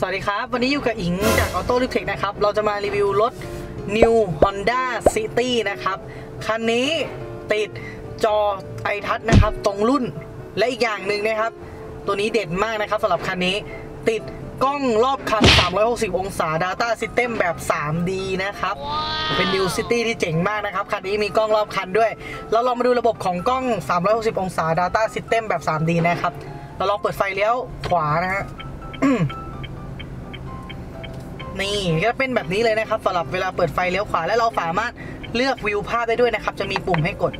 สวัสดีครับ วันนี้อยู่กับอิงจากออโต้ลิฟเทคนะครับ เราจะมารีวิวรถ New Honda City นะครับ คันนี้ติดจอไอทัชนะครับ ตรงรุ่นและอีกอย่างหนึ่งนะครับ ตัวนี้เด่นมากนะครับสำหรับคันนี้ ติดกล้องรอบคัน 360 องศา Data System แบบ 3D นะครับเป็น New City ที่เจ๋งมากนะครับ คันนี้มีกล้องรอบคันด้วย เราลองมาดูระบบของกล้อง 360 องศา Data System แบบ 3D นะครับ เราลองเปิดไฟเลี้ยวขวานะฮะ นี่ก็เป็นแบบนี้เลยนะครับสำหรับเวลาเปิดไฟเลี้ยวขวาและเราสามารถเลือกวิวภาพได้ด้วยนะครับ จะมีปุ่มให้กด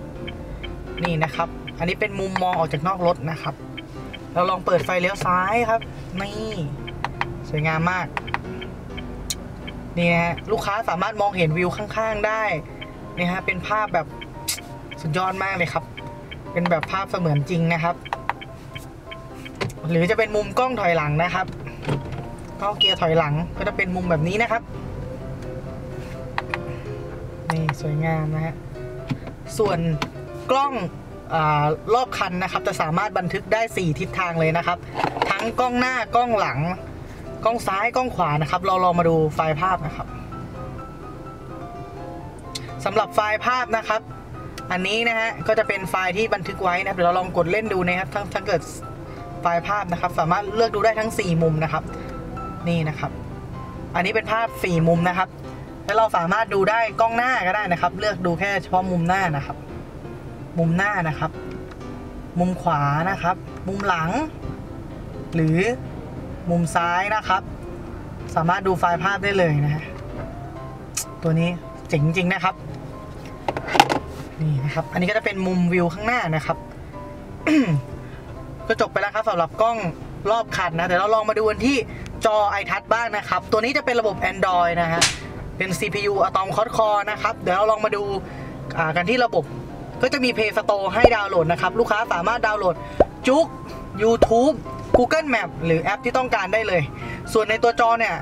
นี่นะครับ อันนี้เป็นมุมมองออกจากนอกรถนะครับ เราลองเปิดไฟเลี้ยวซ้ายครับ นี่สวยงามมากนี่ฮะลูกค้าสามารถมองเห็นวิวข้างๆได้นี่ฮะเป็นภาพแบบสุดยอดมากเลยครับ เป็นแบบภาพเสมือนจริงนะครับ หรือจะเป็นมุมกล้องถอยหลังนะครับ เข้าเกียร์ถอยหลังก็จะเป็นมุมแบบนี้นะครับ นี่สวยงามนะฮะ ส่วนกล้องอรอบคันนะครับ จะสามารถบันทึกได้ 4 ทิศทางเลยนะครับ ทั้งกล้องหน้ากล้องหลัง กล้องซ้ายกล้องขวานะครับ เราลองมาดูไฟล์ภาพนะครับสำหรับไฟล์ภาพนะครับ อันนี้นะฮะก็จะเป็นไฟล์ที่บันทึกไว้นะเดี๋ยวเราลองกดเล่นดูนะครับทั้งทั้งเกิดไฟล์ภาพนะครับ สามารถเลือกดูได้ทั้ง 4 มุมนะครับ นี่นะครับ อันนี้เป็นภาพ4มุมนะครับ แล้วเราสามารถดูได้กล้องหน้าก็ได้นะครับ เลือกดูแค่เฉพาะมุมหน้านะครับ มุมหน้านะครับ มุมขวานะครับ มุมหลัง หรือมุมซ้ายนะครับ สามารถดูไฟล์ภาพได้เลยนะฮะตัวนี้เจ๋งจริงๆนะครับ นี่นะครับ อันนี้ก็จะเป็นมุมวิวข้างหน้านะครับก็จบไปแล้วครับสำหรับกล้องรอบคันนะเดี๋ยวเราลองมาดูกันที่ จอ iTouch บ้างนะครับ ตัวนี้จะเป็นระบบ Android นะฮะ เป็น CPU Atom Quad Core นะครับ เดี๋ยวเราลองมาดูกันที่ระบบ ก็จะมี Play Store ให้ดาวน์โหลดนะครับ ลูกค้าสามารถดาวน์โหลดจุก YouTube Google Map หรือแอปที่ต้องการได้เลย ส่วนในตัวจอเนี่ย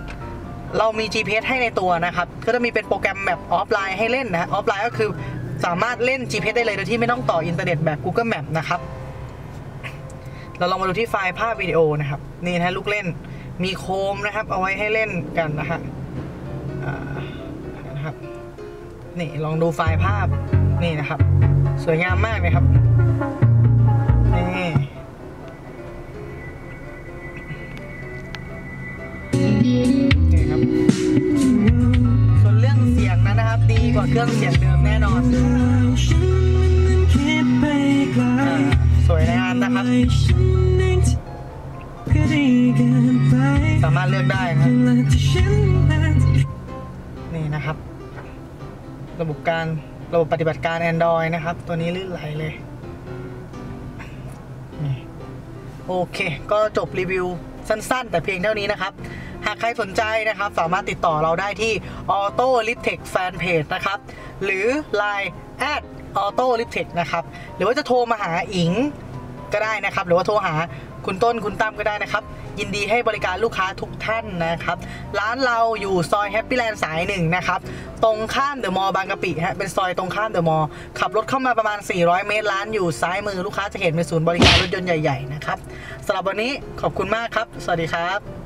เรามี GPS ให้ในตัวนะครับ ก็จะมีเป็นโปรแกรมแบบออฟไลน์ให้เล่นนะ ออฟไลน์ก็คือสามารถเล่น GPS ได้เลยโดยที่ไม่ต้องต่ออินเทอร์เน็ตแบบ Google Map นะครับ เราลองมาดูที่ไฟล์ภาพวิดีโอนะครับ นี่นะลูกเล่น มีโคมนะครับเอาไว้ให้เล่นกันนะฮะนะครับนี่ลองดูไฟล์ภาพนี่นะครับ สวยงามมากเลยครับนี่นี่ครับ ส่วนเรื่องเสียงนั้นนะครับ ดีกว่าเครื่องเสียงเดิมแน่นอนอสวยงามนะครับ สามารถเลือกได้นะครับนี่นะครับ ระบบการระบบปฏิบัติการ Android นะครับ ตัวนี้ลื่นไหลเลยนี่โอเค ก็จบรีวิวสั้นๆ แต่เพียงเท่านี้นะครับ หากใครสนใจนะครับ สามารถติดต่อเราได้ที่ Auto l i f t e c h Fanpage นะครับ หรือ Line at Auto l i f t e c h นะครับ หรือว่าจะโทรมาหาอิงก็ได้นะครับ หรือว่าโทรหาคุณต้นคุณตั้มก็ได้นะครับ ยินดีให้บริการลูกค้าทุกท่านนะครับ ร้านเราอยู่ซอยแฮปปี้แลนด์สายหนึ่งนะครับ ตรงข้ามเดอะมอลล์บางกะปิฮะเป็นซอยตรงข้ามเดอะมอลล์ขับรถเข้ามาประมาณ 400 เมตรร้านอยู่ซ้ายมือลูกค้าจะเห็นเป็นศูนย์บริการรถยนต์ใหญ่ๆนะครับสำหรับวันนี้ขอบคุณมากครับ สวัสดีครับ